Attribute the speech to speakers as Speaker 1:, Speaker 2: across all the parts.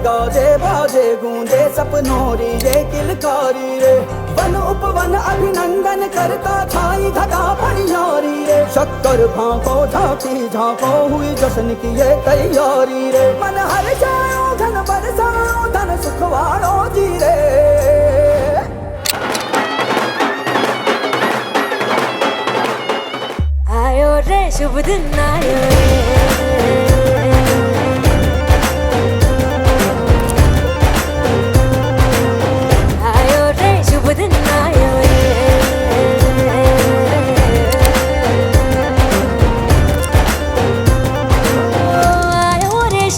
Speaker 1: गाजे भाजे, गूंजे सपनों री रे, किलकारी रे। वन उपवन अभिनंदन करता छाई धगा फनियारी रे। शक्कर भाको झांकी झांको हुई जश्न की ये तैयारी रे। मन हर जाओ, धन बरसाओ, धन सुखवारो जी रे।
Speaker 2: आयो रे, शुभ दिन आयो रे।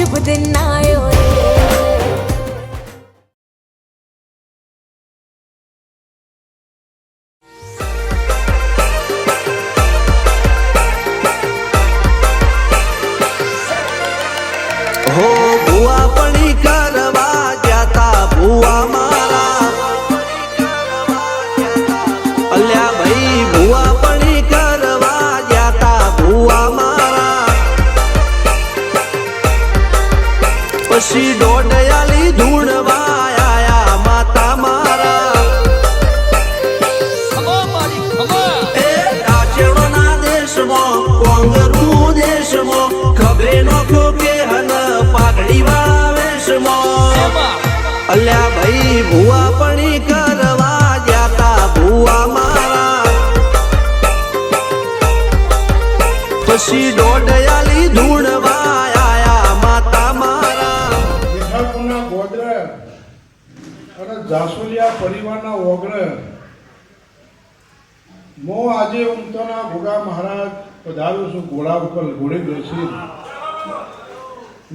Speaker 3: you, but then I. પછી દોડયાલી ધૂણવા આયા માતા મારા. એ કાચેડોના દેશમાં કોંગરુ દેશમાં ખબરે નો કે હન પાઘડી વાવેશમાં. અલ્યા ભાઈ ભુવા પણી કરવા જાતા ભુવા મારા. પછી દોડયાલી ધૂણવા
Speaker 4: જાસુલિયા પરિવારના ઓગળ મો આજે ઉમતોના ભોગા મહારાજ પધારું છું, ઘોડા ઉપર ઘોડે બેસી.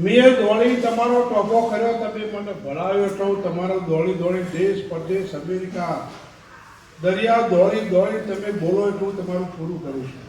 Speaker 4: મેં દોડી તમારો ટોપો કર્યો, તમે મને ભણાવ્યો તો તમારો દોડી દોડી દેશ, પરદેશ, અમેરિકા, દરિયા દોડી દોડી તમે બોલો એટલું તમારું પૂરું કરું છું.